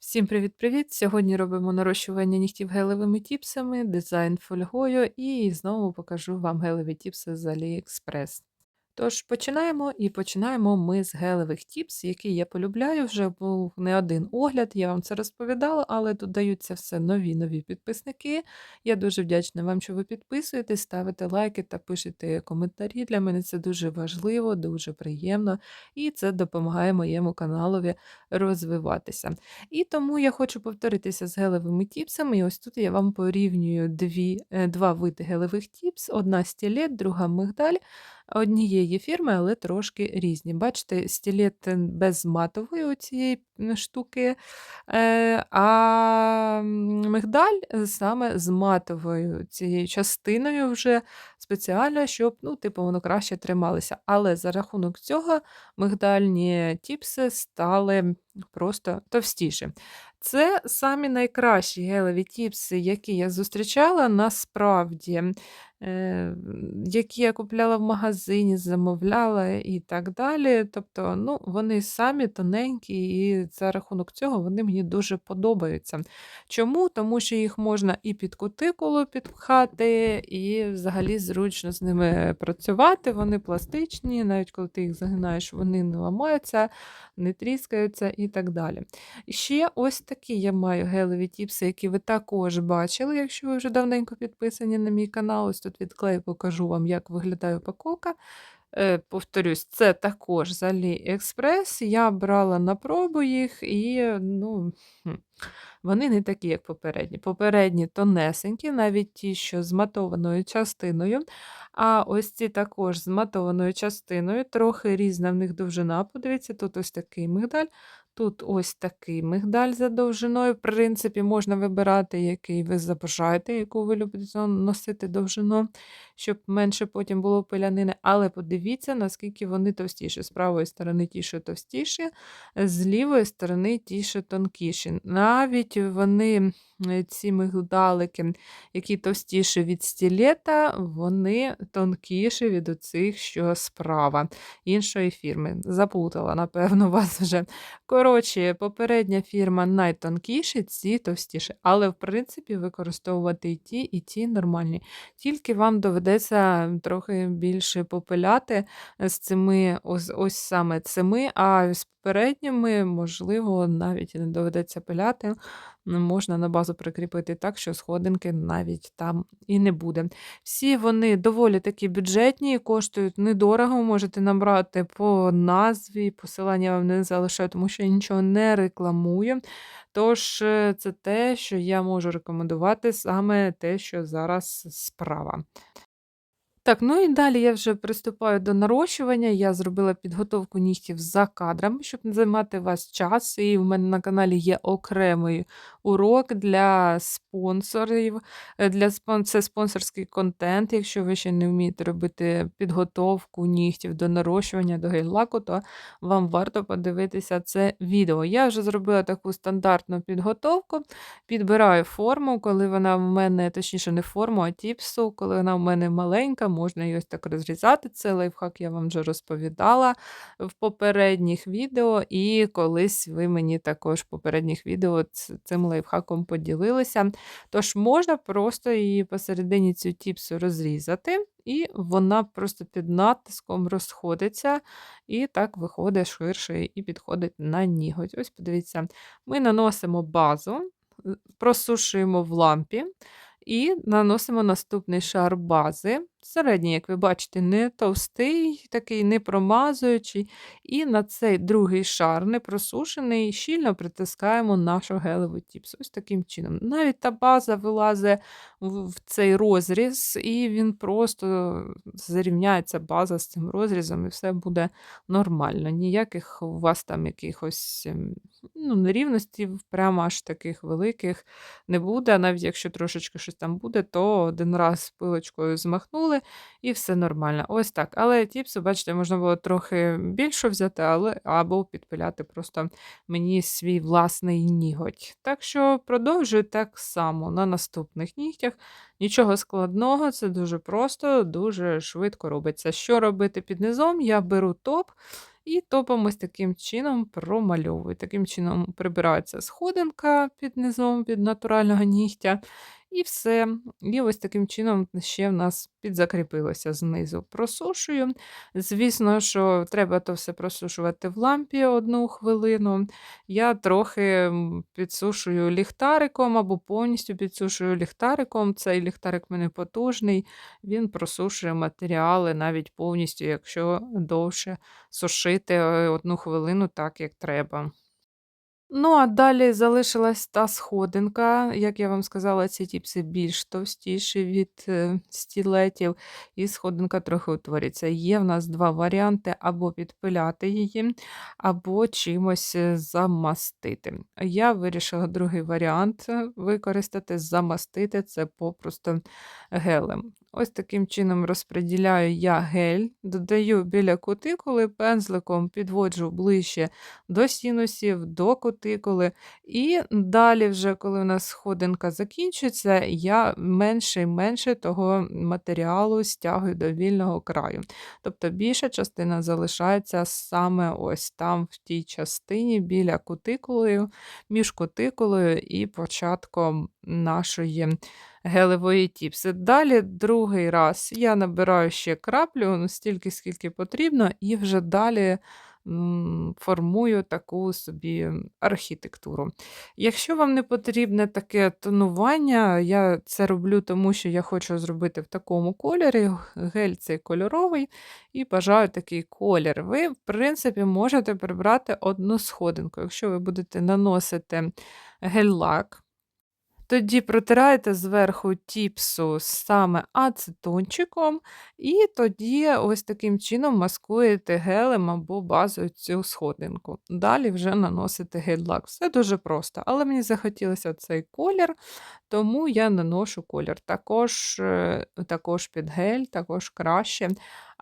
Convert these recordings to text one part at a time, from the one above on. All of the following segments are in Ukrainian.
Всім привіт-привіт! Сьогодні робимо нарощування нігтів гелевими тіпсами, дизайн фольгою і знову покажу вам гелеві тіпси з AliExpress. Тож починаємо і починаємо ми з гелевих тіпс, які я полюбляю. Вже був не один огляд, я вам це розповідала, але додаються все нові нові підписники. Я дуже вдячна вам, що ви підписуєтесь, ставите лайки та пишете коментарі. Для мене це дуже важливо, дуже приємно, і це допомагає моєму каналові розвиватися. І тому я хочу повторитися з гелевими тіпсами. І ось тут я вам порівнюю дві, е, два види гелевих тіпс: одна стілет, друга мигдаль однієї фірми, але трошки різні. Бачите, стілет е, без матової цієї штуки, е, а мигдаль е, саме з матовою цією частиною вже спеціально, щоб ну, типу, воно краще трималося. Але за рахунок цього мигдальні тіпси стали просто товстіші. Це самі найкращі гелеві тіпси, які я зустрічала насправді. Е, які я купляла в магазині, замовляла і так далі. Тобто, ну, вони самі тоненькі, і за рахунок цього вони мені дуже подобаються. Чому? Тому що їх можна і під кутикулу підпхати, і взагалі зручно з ними працювати. Вони пластичні, навіть коли ти їх загинаєш, вони не ламаються, не тріскаються і так далі. Ще ось такі я маю гелеві тіпси, які ви також бачили, якщо ви вже давненько підписані на мій канал. Ось тут відклею, покажу вам, як виглядає упаковка. Е, Повторюсь, це також з AliExpress. Я брала на пробу їх, і ну, вони не такі, як попередні. Попередні тонесенькі, навіть ті, що з матованою частиною. А ось ці також з матованою частиною, трохи різна в них довжина. Подивіться, тут ось такий мигдаль. Тут ось такий мигдаль за довжиною. В принципі, можна вибирати, який ви забажаєте, яку ви любите носити довжину, щоб менше потім було пилянини. Але подивіться, наскільки вони товстіші. З правої сторони ті, що товстіші, з лівої сторони ті, що тонкіші. Навіть вони Е, ці мигдалики, які товстіші від стілета, вони тонкіші від оцих, що справа іншої фірми. Заплутала, напевно, вас вже. Коротше, попередня фірма найтонкіші, ці товстіші. Але, в принципі, використовувати і ті, і ті нормальні. Тільки вам доведеться трохи більше попиляти з цими, ось, ось саме цими, а з попередніми, можливо, навіть не доведеться пиляти можна на базу прикріпити так, що сходинки навіть там і не буде. Всі вони доволі такі бюджетні, коштують недорого, можете набрати по назві, посилання вам не залишаю, тому що нічого не рекламую. Тож, е, це те, що я можу рекомендувати, саме те, що зараз справа. Так, ну і далі я вже приступаю до нарощування. Я зробила підготовку нігтів за кадрами, щоб не займати вас час. І в мене на каналі є окремий урок для спонсорів. Е, для спон... Це спонсорський контент. Якщо ви ще не вмієте робити підготовку нігтів до нарощування, до гель-лаку, то вам варто подивитися це відео. Я вже зробила таку стандартну підготовку, підбираю форму, коли вона в мене, точніше, не форму, а тіпсу, коли вона в мене маленька можна її ось так розрізати. Це лайфхак я вам вже розповідала в попередніх відео, і колись ви мені також в попередніх відео цим лайфхаком поділилися. Тож можна просто її посередині цю тіпсу розрізати. І вона просто під натиском розходиться, і так виходить ширше і підходить на ніготь. Ось, подивіться, ми наносимо базу, просушуємо в лампі і наносимо наступний шар бази. Середній, як ви бачите, не товстий, такий не промазуючий. І на цей другий шар, не просушений, щільно притискаємо нашу гелеву тіпсу. Ось таким чином. Навіть та база вилазить в цей розріз, і він просто зарівняється база з цим розрізом, і все буде нормально. Ніяких у вас там якихось ем, ну, нерівностей, прямо аж таких великих не буде. Навіть якщо трошечки щось там буде, то один раз пилочкою змахнули змахнули, і все нормально. Ось так. Але тіпсу, бачите, можна було трохи більше взяти, але або підпиляти просто мені свій власний ніготь. Так що продовжую так само на наступних нігтях. Нічого складного, це дуже просто, дуже швидко робиться. Що робити під низом? Я беру топ. і топом ось таким чином промальовую. Таким чином прибирається сходинка під низом від натурального нігтя. І все. І ось таким чином ще в нас підзакріпилося знизу. Просушую. Звісно, що треба то все просушувати в лампі одну хвилину. Я трохи підсушую ліхтариком або повністю підсушую ліхтариком. Цей ліхтарик в мене потужний, він просушує матеріали навіть повністю, якщо довше сушити е, одну хвилину так, як треба. Ну, а далі залишилась та сходинка. Як я вам сказала, ці тіпси більш товстіші від е, стілетів, і сходинка трохи утвориться. Є в нас два варіанти: або підпиляти її, або чимось е, замастити. Я вирішила другий варіант е, використати, замастити це попросту гелем. Ось таким чином розподіляю я гель, додаю біля кутикули, пензликом підводжу ближче до сінусів, до кутикули. І далі, вже, коли у нас сходинка закінчиться, я менше і менше того матеріалу стягую до вільного краю. Тобто більша частина залишається саме ось там, в тій частині, біля кутикулою, між кутикулою і початком нашої гелевої тіпси. Далі другий раз я набираю ще краплю, ну, стільки, скільки потрібно, і вже далі формую таку собі архітектуру. Якщо вам не потрібне таке тонування, я це роблю, тому що я хочу зробити в такому кольорі, гель цей кольоровий, і бажаю такий колір. Ви, в принципі, можете прибрати одну сходинку. Якщо ви будете наносити гель-лак, тоді протираєте зверху тіпсу саме ацетончиком, і тоді ось таким чином маскуєте гелем або базою цю сходинку. Далі вже наносите гель-лак. Все дуже просто, але мені захотілося цей колір, тому я наношу колір. Також, е, також під гель, також краще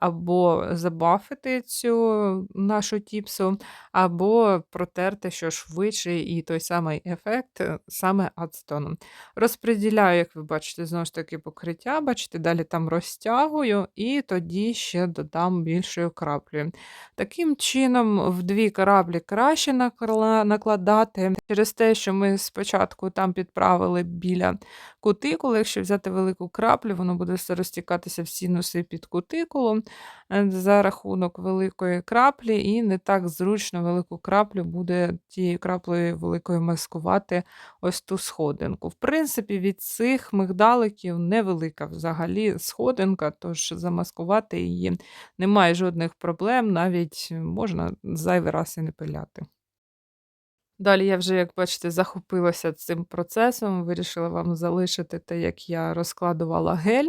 або забафити цю нашу тіпсу, або протерти що швидше і той самий ефект е, саме ацетоном. Розподіляю, як ви бачите, знову ж таки покриття, бачите, далі там розтягую, і тоді ще додам більшою краплею. Таким чином, в дві краплі краще накладати, через те, що ми спочатку там підправили біля кутикули, якщо взяти велику краплю, воно буде все розтікатися в сінуси під кутикулу. Е, за рахунок великої краплі, і не так зручно велику краплю буде тією краплею великою маскувати ось ту сходинку. В принципі, від цих мигдаликів невелика взагалі сходинка, тож замаскувати її немає жодних проблем, навіть можна зайвий раз і не пиляти. Далі я вже, як бачите, захопилася цим процесом, вирішила вам залишити те, як я розкладувала гель.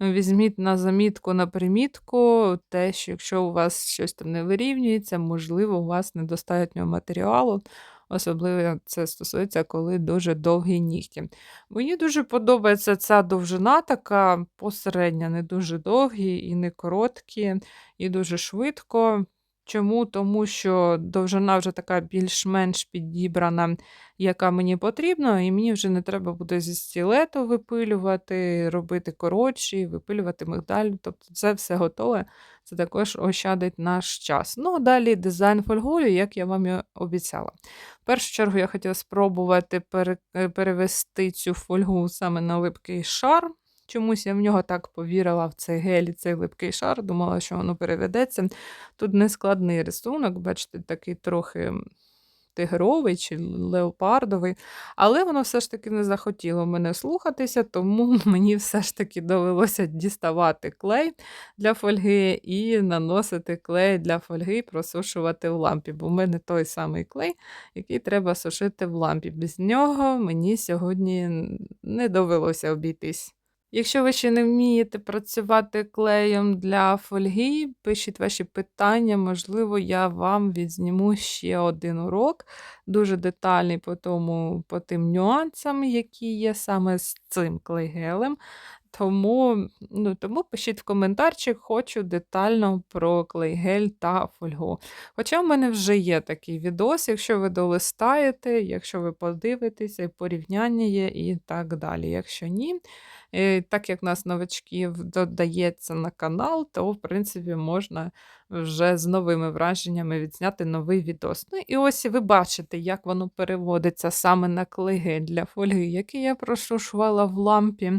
Візьміть на замітку на примітку, те, що якщо у вас щось там не вирівнюється, можливо, у вас недостатньо матеріалу. Особливо це стосується, коли дуже довгі нігті. Мені дуже подобається ця довжина, така посередня, не дуже довгі і не короткі, і дуже швидко. Чому? Тому що довжина вже така більш-менш підібрана, яка мені потрібна, і мені вже не треба буде зі стілету випилювати, робити коротші, випилювати мигдаль. Тобто це все готове, це також ощадить наш час. Ну, а далі дизайн фольгою, як я вам і обіцяла. В першу чергу я хотіла спробувати перевести цю фольгу саме на липкий шар. Чомусь я в нього так повірила в цей гель і цей липкий шар, думала, що воно переведеться. Тут нескладний рисунок, бачите, такий трохи тигровий чи леопардовий, але воно все ж таки не захотіло мене слухатися, тому мені все ж таки довелося діставати клей для фольги і наносити клей для фольги просушувати в лампі, бо в мене той самий клей, який треба сушити в лампі. Без нього мені сьогодні не довелося обійтись. Якщо ви ще не вмієте працювати клеєм для фольги, пишіть ваші питання, можливо, я вам відзніму ще один урок, дуже детальний по тому, по тим нюансам, які є саме з цим клейгелем. Тому ну, тому пишіть в коментарчик, хочу детально про клейгель та фольгу. Хоча в мене вже є такий відос, якщо ви долистаєте, якщо ви подивитеся, порівняння є і так далі. Якщо ні, так як нас новачків додається на канал, то, в принципі, можна вже з новими враженнями відзняти новий відос. Ну і ось ви бачите, як воно переводиться саме на клиги для фольги, які я прошушувала в лампі.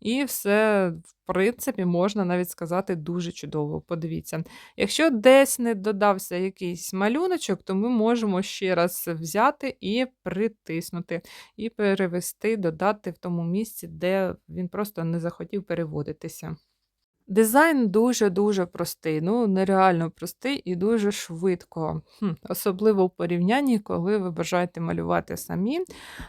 І все, принципі, можна навіть сказати, дуже чудово. Подивіться. Якщо десь не додався якийсь малюночок, то ми можемо ще раз взяти і притиснути, і перевести, додати в тому місці, де він просто не захотів переводитися. Дизайн дуже-дуже простий, ну нереально простий і дуже швидко. Хм, Особливо в порівнянні, коли ви бажаєте малювати самі,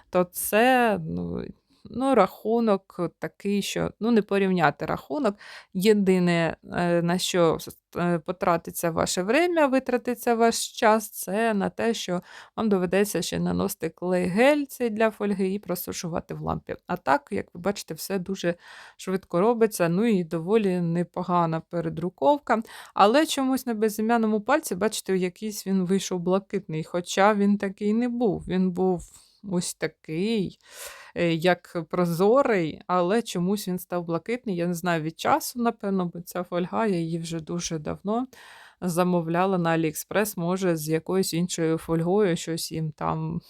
то це ну, ну, рахунок такий, що ну, не порівняти рахунок. Єдине, е, на що е, потратиться ваше время, витратиться ваш час, це на те, що вам доведеться ще наносити клей гель цей для фольги і просушувати в лампі. А так, як ви бачите, все дуже швидко робиться, ну і доволі непогана передруковка. Але чомусь на безім'яному пальці, бачите, якийсь він вийшов блакитний, хоча він такий не був. Він був ось такий, е, як прозорий, але чомусь він став блакитний. Я не знаю від часу, напевно, бо ця фольга, я її вже дуже давно замовляла на AliExpress, може, з якоюсь іншою фольгою, щось їм там,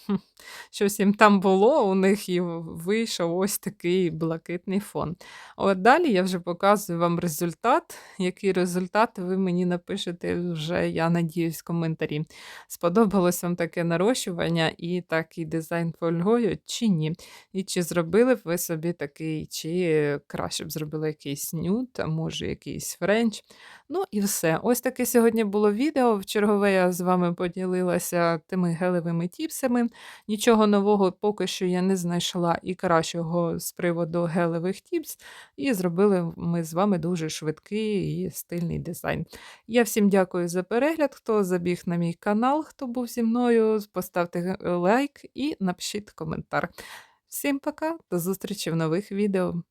щось їм там було, у них і вийшов ось такий блакитний фон. От далі я вже показую вам результат. Який результат ви мені напишете вже, я надіюсь, в коментарі. Сподобалось вам таке нарощування і такий дизайн фольгою, чи ні? І чи зробили б ви собі такий, чи краще б зробили якийсь нюд, а може якийсь френч. Ну і все. Ось таке сьогодні було відео. В чергове я з вами поділилася тими гелевими тіпсами. Нічого нового поки що я не знайшла і кращого з приводу гелевих тіпс. І зробили ми з вами дуже швидкий і стильний дизайн. Я всім дякую за перегляд, хто забіг на мій канал, хто був зі мною. Поставте лайк і напишіть коментар. Всім пока, до зустрічі в нових відео.